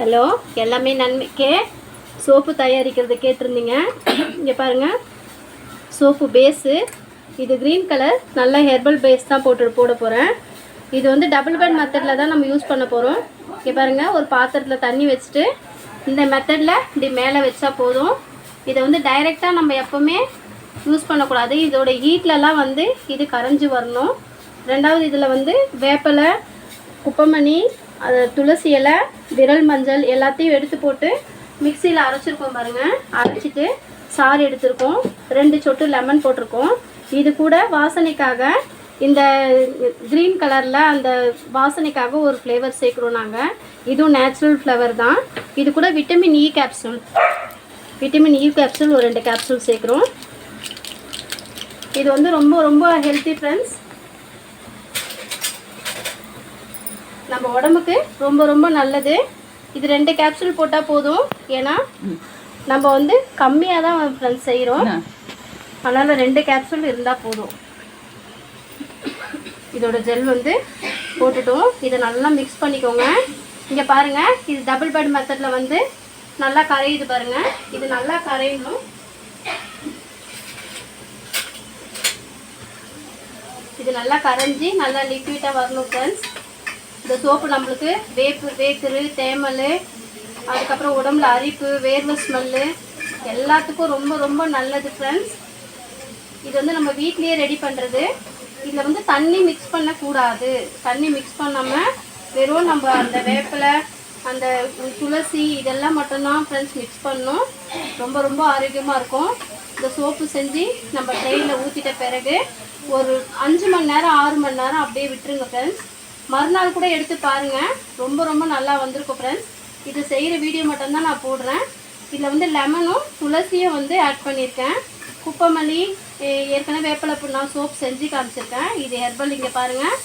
Hello எல்லாமே நன்மைக்கே. Soap தயாரிக்கிறது கேட்டிருந்தீங்க. இங்கே பாருங்கள் சோப்பு பேஸு இது க்ரீன் கலர் நல்ல ஹெர்பல் பேஸ் தான் போட்டு போட போகிறேன் இது வந்து டபுள் பெட் மெத்தடில் தான் நம்ம யூஸ் பண்ண போகிறோம் இங்கே பாருங்கள் ஒரு பாத்திரத்தில் தண்ணி வச்சுட்டு இந்த மெத்தடில் இப்படி மேலே வச்சா போதும். இதை வந்து டைரெக்டாக நம்ம எப்போவுமே யூஸ் பண்ணக்கூடாது. இதோட ஹீட்லலாம் வந்து இது கரைஞ்சி வரணும். ரெண்டாவது இதில் வந்து வேப்பலை குப்பமணி அது துளசி இலை விரல் மஞ்சள் எல்லாத்தையும் எடுத்து போட்டு மிக்சியில் அரைச்சிருக்கோம் பாருங்கள் அரைச்சிட்டு சாறு எடுத்திருக்கோம். ரெண்டு சொட்டு லெமன் போட்டிருக்கோம். இது கூட வாசனைக்காக இந்த க்ரீன் கலரில் அந்த வாசனைக்காக ஒரு ஃப்ளேவர் சேர்க்குறோம் நாங்கள் இதுவும் நேச்சுரல் ஃப்ளவர் தான். இது கூட vitamin E capsule vitamin E capsule ஒரு ரெண்டு கேப்சூல் சேர்க்குறோம். இது வந்து ரொம்ப ரொம்ப ஹெல்த்தி ஃப்ரெண்ட்ஸ் நம்ம உடம்புக்கு ரொம்ப ரொம்ப நல்லது. இது ரெண்டு கேப்சூல் போட்டால் போதும். ஏன்னா நம்ம வந்து கம்மியாக தான் ஃப்ரெண்ட்ஸ் செய்கிறோம் அதனால் ரெண்டு கேப்சூல் இருந்தால் போதும். இதோட ஜெல் வந்து போட்டுட்டோம். இதை நல்லா மிக்ஸ் பண்ணிக்கோங்க. இங்கே பாருங்கள் இது டபுள் பெட் மெத்தடில் வந்து நல்லா கரையுது பாருங்கள் இது நல்லா கரையணும். இது நல்லா கரைஞ்சி நல்லா லிக்விட்டாக வரணும் ஃப்ரெண்ட்ஸ் இந்த சோப்பு நம்மளுக்கு வேப்பு வேத்துரு தேமல் அதுக்கப்புறம் உடம்புல அரிப்பு வேர்வை ஸ்மெல்லு எல்லாத்துக்கும் ரொம்ப ரொம்ப நல்லது ஃப்ரெண்ட்ஸ் இது வந்து நம்ம வீட்லேயே ரெடி பண்ணுறது இதில் வந்து தண்ணி மிக்ஸ் பண்ணக்கூடாது. தண்ணி மிக்ஸ் பண்ணாமல் வெறும் நம்ம அந்த வேப்பிலை அந்த துளசி இதெல்லாம் மட்டும்தான் ஃப்ரெண்ட்ஸ் மிக்ஸ் பண்ணணும். ரொம்ப ரொம்ப ஆரோக்கியமாக இருக்கும். இந்த சோப்பு செஞ்சு நம்ம ட்ரெயினில் ஊற்றிட்ட பிறகு ஒரு அஞ்சு மணி நேரம் ஆறு மணி நேரம் அப்படியே விட்டுருங்க ஃப்ரெண்ட்ஸ் மறுநாள் கூட எடுத்து பாருங்கள் ரொம்ப ரொம்ப நல்லா வந்திருக்கும் ஃப்ரெண்ட்ஸ் இது செய்கிற வீடியோ மட்டும்தான் நான் போடுறேன். இதில் வந்து லெமனும் துளசியும் வந்து ஆட் பண்ணியிருக்கேன். குப்பமல்லி ஏற்கனவே வேப்பிலை நான் சோப் செஞ்சு காமிச்சிருக்கேன். இது ஹெர்பல் இங்கே பாருங்கள்